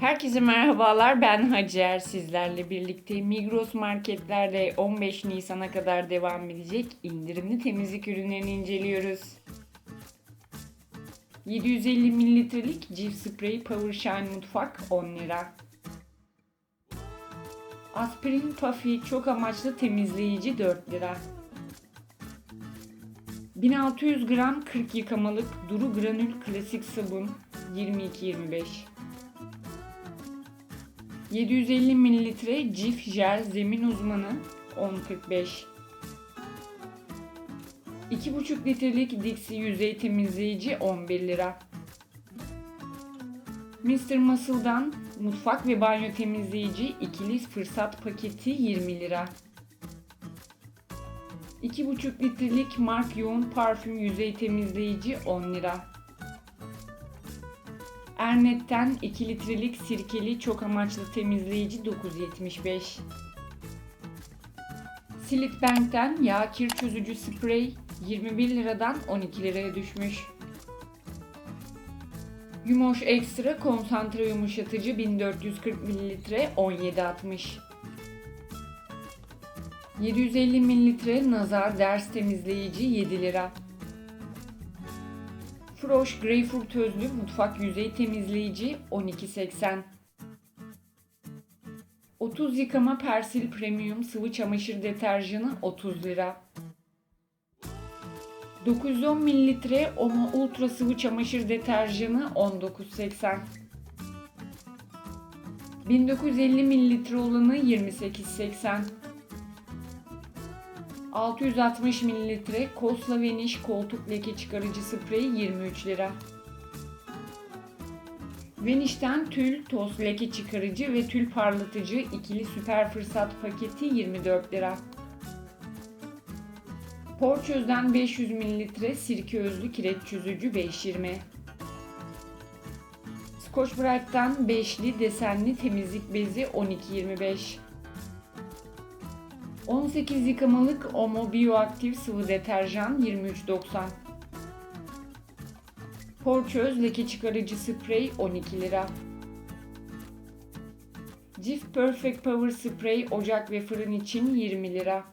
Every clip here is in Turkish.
Herkese merhabalar. Ben Hacer. Sizlerle birlikte Migros marketlerde 15 Nisan'a kadar devam edecek indirimli temizlik ürünlerini inceliyoruz. 750 mililitrelik Cif Spray Power Shine Mutfak 10 lira. Aspirin Puffy çok amaçlı temizleyici 4 lira. 1600 gram 40 yıkamalık Duru Granül Klasik Sabun 22.25 750 mililitre Cif Jel Zemin Uzmanı 10.45 2,5 litrelik Dixie yüzey temizleyici 11 lira. Mr. Muscle'dan mutfak ve banyo temizleyici ikili fırsat paketi 20 lira. 2,5 litrelik Mark Yoğun parfüm yüzey temizleyici 10 lira. Ernet'ten 2 litrelik sirkeli çok amaçlı temizleyici 9.75. Silitbank'ten yağ kir çözücü sprey 21 liradan 12 liraya düşmüş. Yumoş Ekstra konsantre yumuşatıcı 1440 ml 17.60. 750 ml nazar ders temizleyici 7 lira. Froş Greyfurt özlü mutfak yüzey temizleyici 12.80. 30 yıkama Persil Premium sıvı çamaşır deterjanı 30 lira. 910 mililitre Omo Ultra sıvı çamaşır deterjanı 19.80. 1950 mililitre olanı 28.80. 660 mililitre Kosla Vanish koltuk leke çıkarıcı sprey 23 lira. Vanish'ten tül, toz leke çıkarıcı ve tül parlatıcı ikili süper fırsat paketi 24 lira. Porçöz'den 500 mililitre sirke özlü kireç çözücü 5.20. Scotch Brite'den 5'li desenli temizlik bezi 12.25. 18 yıkamalık Omo Bioaktif sıvı deterjan 23.90. Porçöz leke çıkarıcı sprey 12 lira. Cif Perfect Power Spray ocak ve fırın için 20 lira.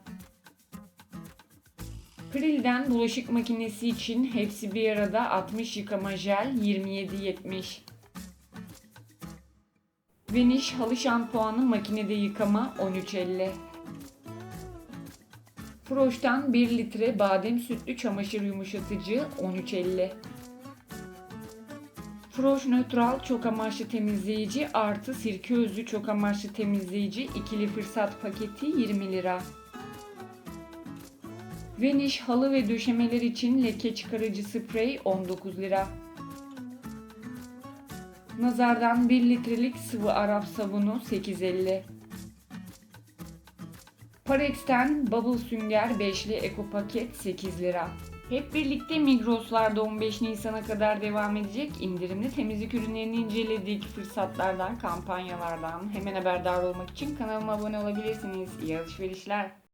Prill'den bulaşık makinesi için hepsi bir arada 60 yıkama jel 27.70. Vanish halı şampuanı makinede yıkama 13.50. Froş'tan 1 litre badem sütlü çamaşır yumuşatıcı 13.50. Froş Nötral çok amaçlı temizleyici artı sirke özlü çok amaçlı temizleyici ikili fırsat paketi 20 lira. Vanish halı ve döşemeler için leke çıkarıcı sprey 19 lira. Nazardan 1 litrelik sıvı Arap sabunu 8.50. Parex'ten Bubble Sünger 5'li Eko Paket 8 lira. Hep birlikte Migros'larda 15 Nisan'a kadar devam edecek indirimli temizlik ürünlerini inceledik. Fırsatlardan, kampanyalardan hemen haberdar olmak için kanalıma abone olabilirsiniz. İyi alışverişler.